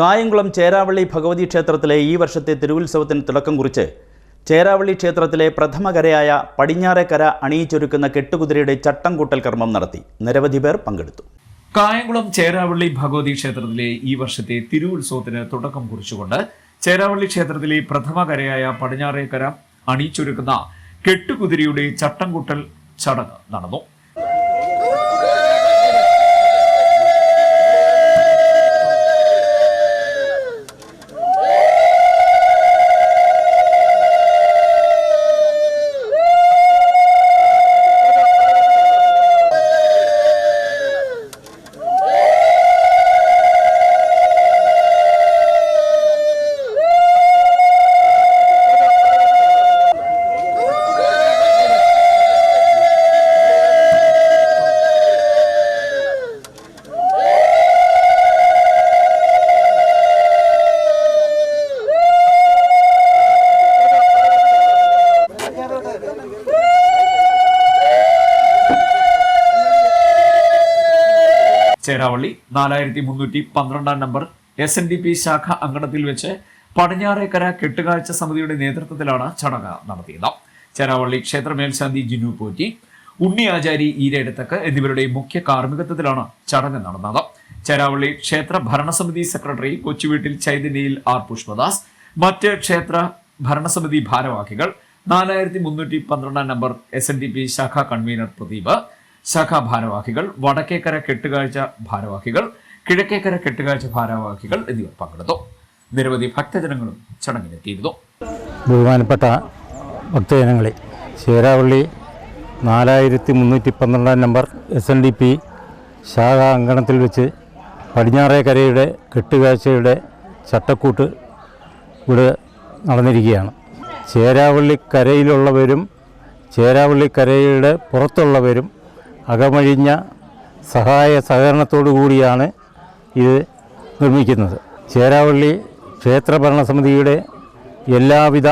കായംകുളം ചേരാവള്ളി ഭഗവതി ക്ഷേത്രത്തിലെ ഈ വർഷത്തെ തിരുവുത്സവത്തിന് തുടക്കം കുറിച്ച് ചേരാവള്ളി ക്ഷേത്രത്തിലെ പ്രഥമകരയായ പടിഞ്ഞാറേക്കര അണിയിച്ചൊരുക്കുന്ന കെട്ടുകുതിരയുടെ ചട്ടം കൂട്ടൽ കർമ്മം നടത്തി. നിരവധി പേർ പങ്കെടുത്തു. കായംകുളം ചേരാവള്ളി ഭഗവതി ക്ഷേത്രത്തിലെ ഈ വർഷത്തെ തിരുവുത്സവത്തിന് തുടക്കം കുറിച്ചുകൊണ്ട് ചേരാവള്ളി ക്ഷേത്രത്തിലെ പ്രഥമ കരയായ പടിഞ്ഞാറേക്കര അണിയിച്ചൊരുക്കുന്ന കെട്ടുകുതിരയുടെ ചട്ടം കൂട്ടൽ ചടങ്ങ് നടന്നു. ചേരാവള്ളി നാലായിരത്തി മുന്നൂറ്റി പന്ത്രണ്ടാം number S N D P ശാഖ അങ്കണത്തിൽ വെച്ച് പടിഞ്ഞാറേക്കര കെട്ടുകാഴ്ച സമിതിയുടെ നേതൃത്വത്തിലാണ് ചടങ്ങ് നടത്തിയത്. ചേരാവള്ളി ക്ഷേത്ര മേൽശാന്തി ജിനു പോറ്റി ഉണ്ണി ആചാരി ഈരേടത്തക്ക് എന്നിവരുടെ മുഖ്യ കാർമ്മികത്വത്തിലാണ് ചടങ്ങ് നടന്നത്. ചേരാവള്ളി ക്ഷേത്ര ഭരണസമിതി സെക്രട്ടറി കൊച്ചുവീട്ടിൽ ചൈതന്യയിൽ ആർ പുഷ്പദാസ് മറ്റ് ക്ഷേത്ര ഭരണസമിതി ഭാരവാഹികൾ നാലായിരത്തി മുന്നൂറ്റി പന്ത്രണ്ടാം number S N D P ശാഖാ കൺവീനർ പ്രദീപ് ശാഖാ ഭാരവാഹികൾ വടക്കേക്കര കെട്ടുകാഴ്ച ഭാരവാഹികൾ കിഴക്കേക്കര കെട്ടുകാഴ്ച ഭാരവാഹികൾ എന്നിവർ പങ്കെടുത്തു. നിരവധി ഭക്തജനങ്ങളും ചടങ്ങിലെത്തിയിരുന്നു ബഹുമാനപ്പെട്ട ഭക്തജനങ്ങളെ ചേരാവള്ളി നാലായിരത്തി മുന്നൂറ്റി പന്ത്രണ്ടാം number S N D P ശാഖ അങ്കണത്തിൽ വെച്ച് പടിഞ്ഞാറേക്കരയുടെ കെട്ടുകാഴ്ചയുടെ ചട്ടക്കൂട്ട് ഇവിടെ നടന്നിരിക്കുകയാണ്. ചേരാവള്ളിക്കരയിലുള്ളവരും ചേരാവള്ളിക്കരയുടെ പുറത്തുള്ളവരും അകമഴിഞ്ഞ സഹായ സഹകരണത്തോടു കൂടിയാണ് ഇത് നിർമ്മിക്കുന്നത്. ചേരാവള്ളി ക്ഷേത്ര ഭരണസമിതിയുടെ എല്ലാവിധ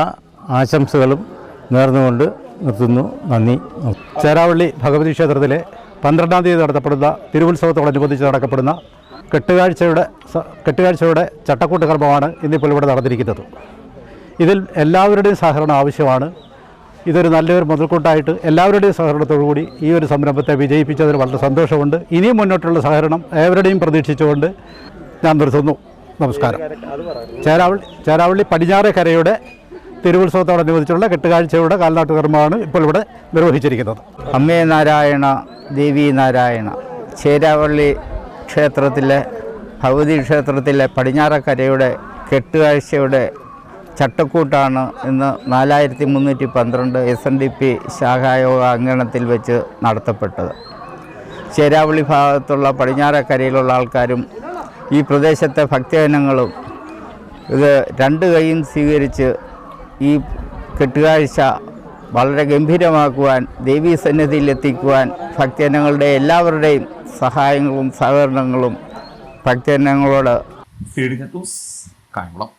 ആശംസകളും നേർന്നുകൊണ്ട് നിർത്തുന്നു. നന്ദി. ചേരാവള്ളി ഭഗവതി ക്ഷേത്രത്തിലെ പന്ത്രണ്ടാം തീയതി നടത്തപ്പെടുന്ന തിരുവുത്സവത്തോടനുബന്ധിച്ച് നടക്കപ്പെടുന്ന കെട്ടുകാഴ്ചയുടെ കെട്ടുകാഴ്ചയുടെ ചട്ടക്കൂട്ട് കർമ്മമാണ് ഇന്നിപ്പോൾ ഇവിടെ നടന്നിരിക്കുന്നത്. ഇതിൽ എല്ലാവരുടെയും സഹകരണം ആവശ്യമാണ്. ഇതൊരു നല്ലൊരു മുതൽക്കൂട്ടായിട്ട് എല്ലാവരുടെയും സഹകരണത്തോടു കൂടി ഈ ഒരു സംരംഭത്തെ വിജയിപ്പിച്ചതിൽ വളരെ സന്തോഷമുണ്ട്. ഇനിയും മുന്നോട്ടുള്ള സഹകരണം ഏവരുടെയും പ്രതീക്ഷിച്ചുകൊണ്ട് ഞാൻ നിർത്തുന്നു. നമസ്കാരം. ചേരാവള്ളി ചേരാവള്ളി പടിഞ്ഞാറേക്കരയുടെ തിരുവുത്സവത്തോടനുബന്ധിച്ചുള്ള കെട്ടുകാഴ്ചയുടെ കാൽനാട്ട് കർമ്മമാണ് ഇപ്പോൾ ഇവിടെ നിർവഹിച്ചിരിക്കുന്നത്. അമ്മേ നാരായണ ദേവി നാരായണ ചേരാവള്ളി ക്ഷേത്രത്തിലെ ഭഗവതി ക്ഷേത്രത്തിലെ പടിഞ്ഞാറക്കരയുടെ കെട്ടുകാഴ്ചയുടെ ചട്ടക്കൂട്ടാണ് ഇന്ന് നാലായിരത്തി മുന്നൂറ്റി പന്ത്രണ്ട് എസ് എൻ ഡി പി ശാഖായോഗ അങ്കണത്തിൽ വെച്ച് നടത്തപ്പെട്ടത്. ചേരാവളി ഭാഗത്തുള്ള പടിഞ്ഞാറക്കരയിലുള്ള ആൾക്കാരും ഈ പ്രദേശത്തെ ഭക്തജനങ്ങളും ഇത് രണ്ട് കൈയും സ്വീകരിച്ച് ഈ കെട്ടുകാഴ്ച വളരെ ഗംഭീരമാക്കുവാൻ ദേവീ സന്നിധിയിൽ എത്തിക്കുവാൻ ഭക്തജനങ്ങളുടെ എല്ലാവരുടെയും സഹായങ്ങളും സഹകരണങ്ങളും ഭക്തജനങ്ങളോട് കായംകുളം.